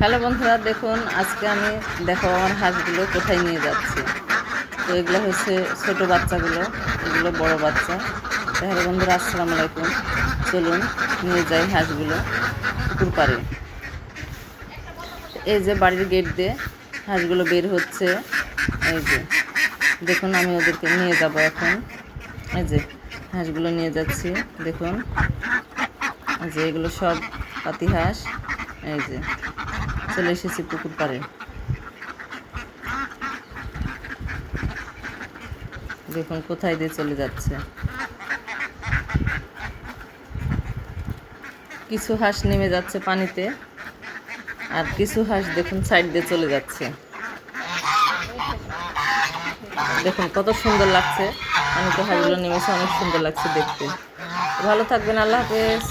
Hello বন্ধুরা, দেখুন, আজকে আমি দেখো আমার হাঁসগুলো কোথায় নিয়ে যাচ্ছি। তো এগুলো হচ্ছে ছোট বাচ্চাগুলো, এগুলো বড় বাচ্চা। তাহলে বন্ধুরা, আসসালামু আলাইকুম। চলুন, নিয়ে যাই হাঁসগুলো পুকুর পাড়ে। এই যে বাড়ির গেট দিয়ে হাঁসগুলো বের হচ্ছে। এই যে, দেখুন, আমি ওদেরকে নিয়ে যাব এখন। এই যে, হাঁসগুলো নিয়ে যাচ্ছি, দেখুন। যে, এগুলো সব পাতি হাঁস। এই যে, চলে এসেছি পুকুর পাড়ে। দেখুন কোথায় দিয়ে চলে যাচ্ছে। কিছু হাঁস নেমে যাচ্ছে পানিতে, আর কিছু হাঁস দেখুন সাইড দিয়ে চলে যাচ্ছে। দেখুন কত সুন্দর লাগছে। পানিতে হাঁসগুলো নেমেছে, অনেক সুন্দর লাগছে দেখতে। ভালো থাকবেন, আল্লাহ হাফেজ।